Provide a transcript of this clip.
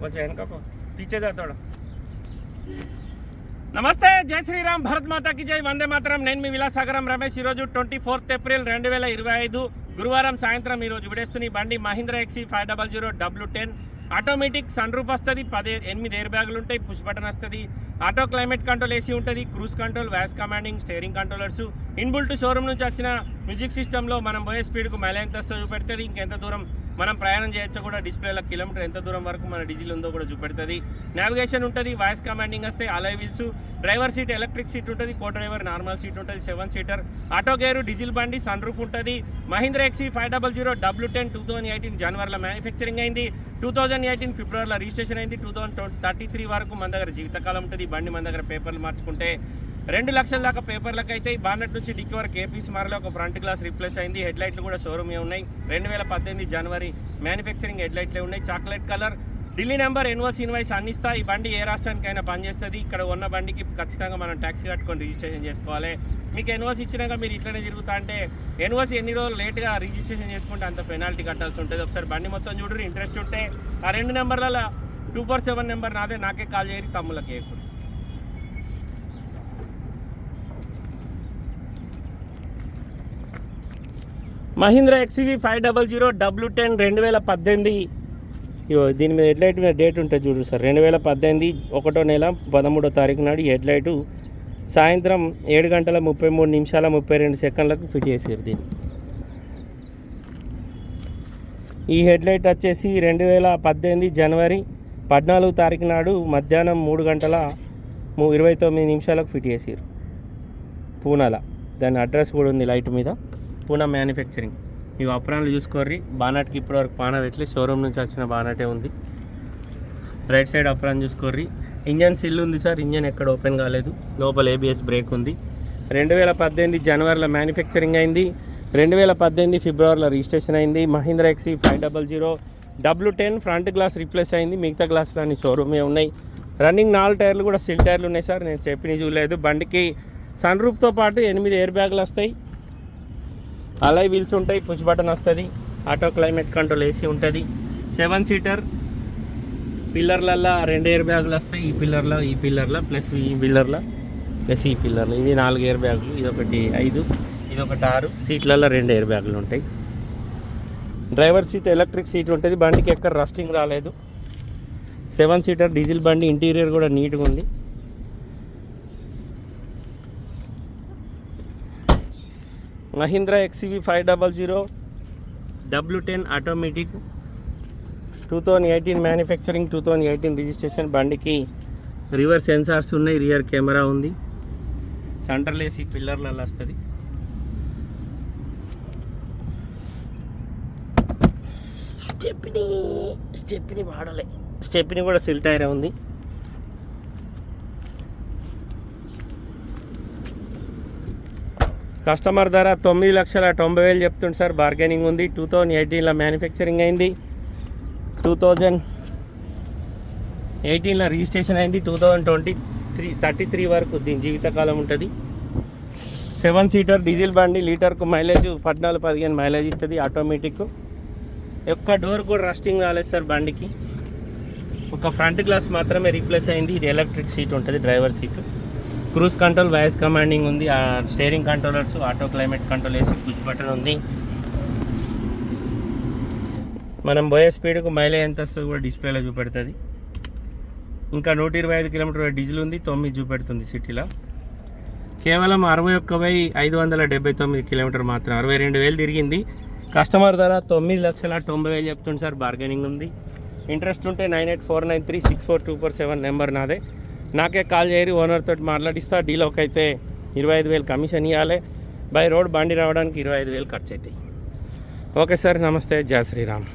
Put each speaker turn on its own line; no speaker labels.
కొంచెం వెనక పీచే జాతోడ నమస్తే జై శ్రీరామ్ భరత్ మాతాకి జై వందే మాత్రం నేను మీ విలాసాగరం రమేష్ ఈరోజు ట్వంటీ ఫోర్త్ ఏప్రిల్ రెండు వేల ఇరవై ఐదు గురువారం సాయంత్రం ఈరోజు విడేస్తున్న బండి Mahindra XUV five double zero W ten automatic sunroof వస్తుంది పదే ఎనిమిది ఎయిర్ బ్యాగులు ఉంటాయి పుష్ బటన్ వస్తుంది ఆటో క్లైమేట్ కంట్రోల్ ఏసీ ఉంటుంది cruise control Vyas commanding steering controllers inbuilt showroom నుంచి వచ్చిన మ్యూజిక్ సిస్టంలో మనం పోయే స్పీడ్కు మైలేజ్ ఎంత చూపెడుతుంది ఇంకెంత దూరం మనం ప్రయాణం చేయొచ్చు కూడా డిస్ప్లేలో కిలోమీటర్ ఎంత దూరం వరకు మన డీజిల్ ఉందో కూడా చూపెడుతుంది. నావిగేషన్ ఉంటుంది వాయిస్ కమాండింగ్ వస్తే alloy wheels driver seat electric seat ఉంటుంది కో డ్రైవర్ నార్మల్ సీట్ ఉంటుంది seven seater auto gear diesel బండి సన్ రూఫ్ ఉంటుంది. Mahindra XUV five double zero W ten two thousand eighteen జనవరిలో మ్యానుఫ్యాక్చరింగ్ అయింది. Two thousand eighteen ఫిబ్రవరిలో registration అయింది. Two thousand thirty three వరకు మన దగ్గర జీవితకాలం ఉంటుంది. బండి మన దగ్గర పేపర్లు మార్చుకుంటే రెండు లక్షల దాకా పేపర్లకు అయితే ఈ బాన్నట్ నుంచి డిక్కి వరకు ఏపీసీ మారలో. ఒక ఫ్రంట్ గ్లాస్ రీప్లేస్ అయింది. హెడ్ లైట్లు కూడా షోరూమే ఉన్నాయి. రెండు వేల పద్దెనిమిది జనవరి మ్యానుఫ్యాక్చరింగ్ హెడ్ లైట్లే ఉన్నాయి. Chocolate colour. ఢిల్లీ నెంబర్ ఎన్వర్స్ ఇన్వాయిస్ అందిస్తా. ఈ బండి ఏ రాష్ట్రానికైనా పనిచేస్తుంది. ఇక్కడ ఉన్న బండికి ఖచ్చితంగా మనం ట్యాక్సీ కట్టుకొని రిజిస్ట్రేషన్ చేసుకోవాలి. మీకు ఎన్వర్స్ ఇచ్చినాక మీరు ఇట్లనే తిరుగుతా అంటే ఎన్వర్స్ ఎన్ని రోజులు లేట్గా రిజిస్ట్రేషన్ చేసుకుంటే అంత పెనాల్టీ కట్టాల్సి ఉంటుంది. ఒకసారి బండి మొత్తం చూడరు ఇంట్రెస్ట్ ఉంటే ఆ రెండు నెంబర్లలో టూ ఫోర్ సెవెన్ నెంబర్ నాదే. నాకే కాల్ చేయరు తమ్ములకి Mahindra XUV five double zero W ten రెండు వేల పద్దెనిమిది. ఇగో దీని మీద హెడ్లైట్ మీద డేట్ ఉంటుంది చూడు సార్. రెండు వేల పద్దెనిమిది ఒకటో నెల పదమూడో తారీఖు నాడు ఈ హెడ్లైటు సాయంత్రం ఏడు గంటల ముప్పై మూడు నిమిషాల ముప్పై రెండు సెకండ్లకు ఫిట్ చేసారు దీన్ని. ఈ హెడ్లైట్ వచ్చేసి రెండు వేల పద్దెనిమిది జనవరి పద్నాలుగు తారీఖు నాడు మధ్యాహ్నం మూడు గంటల ఇరవై తొమ్మిది నిమిషాలకు ఫిట్ చేసారు పూనాల. దాని అడ్రస్ కూడా ఉంది లైట్ మీద. పూనా మ్యానుఫ్యాక్చరింగ్. ఇవి అప్రాన్లు చూసుకోర్రి. బానాట్కి ఇప్పటివరకు పాన పెట్టలే షోరూమ్ నుంచి వచ్చిన బానాటే ఉంది. రైట్ సైడ్ అప్రాన్ చూసుకోర్రి. ఇంజన్ సిల్ ఉంది సార్. ఇంజన్ ఎక్కడ ఓపెన్ కాలేదు. లోపల ఏబిఎస్ బ్రేక్ ఉంది. రెండు వేల పద్దెనిమిది జనవరిలో మ్యానుఫ్యాక్చరింగ్ అయింది. రెండు వేల పద్దెనిమిది ఫిబ్రవరిలో రిజిస్ట్రేషన్ అయింది. Mahindra XUV five double zero. W ten front glass replace అయింది. మిగతా గ్లాసులు అన్ని షోరూమే ఉన్నాయి. రన్నింగ్ నాలుగు టైర్లు కూడా సిల్ టైర్లు ఉన్నాయి సార్. నేను చెప్పిన చూడలేదు. బండికి సన్ రూఫ్తో పాటు ఎనిమిది ఎయిర్ బ్యాగులు వస్తాయి. అలై వీల్స్ ఉంటాయి పుష్ బటన్ వస్తుంది ఆటో క్లైమేట్ కంట్రోల్ ఏసీ ఉంటుంది. సెవెన్ సీటర్ పిల్లర్లల్లో రెండు ఎయిర్ బ్యాగులు వస్తాయి ఈ పిల్లర్లో ఈ పిల్లర్లో ప్లస్ ఈ పిల్లర్లో ప్లస్ ఈ పిల్లర్లో. ఇవి నాలుగు ఎయిర్ బ్యాగులు ఇది ఒకటి ఐదు ఇది ఒకటి ఆరు. సీట్లలో రెండు ఎయిర్ బ్యాగులు ఉంటాయి. డ్రైవర్ సీట్ ఎలక్ట్రిక్ సీట్ ఉంటుంది బండికి ఎక్కడ రస్టింగ్ రాలేదు. సెవెన్ సీటర్ డీజిల్ బండి ఇంటీరియర్ కూడా నీట్గా ఉంది. Mahindra XUV five double zero W ten automatic two thousand eighteen manufacturing two thousand eighteen registration బండికి రివర్ సెన్సార్స్ ఉన్నాయి రియర్ కెమెరా ఉంది. సెంటర్లో పిల్లర్లలో వస్తుంది. Stepney stepney వాడలే. స్టెప్ని కూడా సిల్ టైర్ ఉంది. కస్టమర్ ధర తొమ్మిది లక్షల తొంభై వేలు చెప్తుంది సార్ బార్గెనింగ్ ఉంది. టూ థౌజండ్ ఎయిటీన్లో మ్యానుఫ్యాక్చరింగ్ అయింది. టూ థౌజండ్ ఎయిటీన్లో రిజిస్ట్రేషన్ అయింది. Two thousand twenty three thirty three వరకు దీని జీవితకాలం ఉంటుంది. సెవెన్ సీటర్ డీజిల్ బండి లీటర్కు మైలేజ్ పద్నాలుగు పదిహేను మైలేజ్ ఇస్తుంది ఆటోమేటిక్ ఒక్క డోర్ కూడా రస్టింగ్ రాలేదు సార్ బండికి. ఒక ఫ్రంట్ గ్లాస్ మాత్రమే రీప్లేస్ అయింది. ఇది ఎలక్ట్రిక్ సీట్ ఉంటుంది driver seat cruise control voice commanding ఉంది. ఆ steering controllers auto climate control వేసి పుష్ బటన్ ఉంది. మనం పోయే స్పీడ్కు మైలేజ్ ఎంత వస్తుంది కూడా డిస్ప్లేలో చూపెడుతుంది. ఇంకా నూట ఇరవై ఐదు కిలోమీటర్ డీజిల్ ఉంది తొమ్మిది చూపెడుతుంది సిటీలో. కేవలం అరవై ఒక్క వెయ్యి ఐదు వందల డెబ్బై తొమ్మిది కిలోమీటర్ మాత్రం అరవై రెండు వేలు తిరిగింది. కస్టమర్ ధర తొమ్మిది లక్షల తొంభై వేలు చెప్తుంది సార్ బార్గెనింగ్ ఉంది. ఇంట్రెస్ట్ ఉంటే nine eight four nine three six four two four seven number నాదే. నాకే కాల్ చేయరు ఓనర్ తోటి మాట్లాడిస్తా డీలోకి అయితే ఇరవై ఐదు వేలు కమిషన్ ఇవ్వాలి బై రోడ్ బండి రావడానికి ఇరవై ఐదు వేలు ఖర్చు అవుతాయి ఓకే సార్ నమస్తే జయ శ్రీరామ్.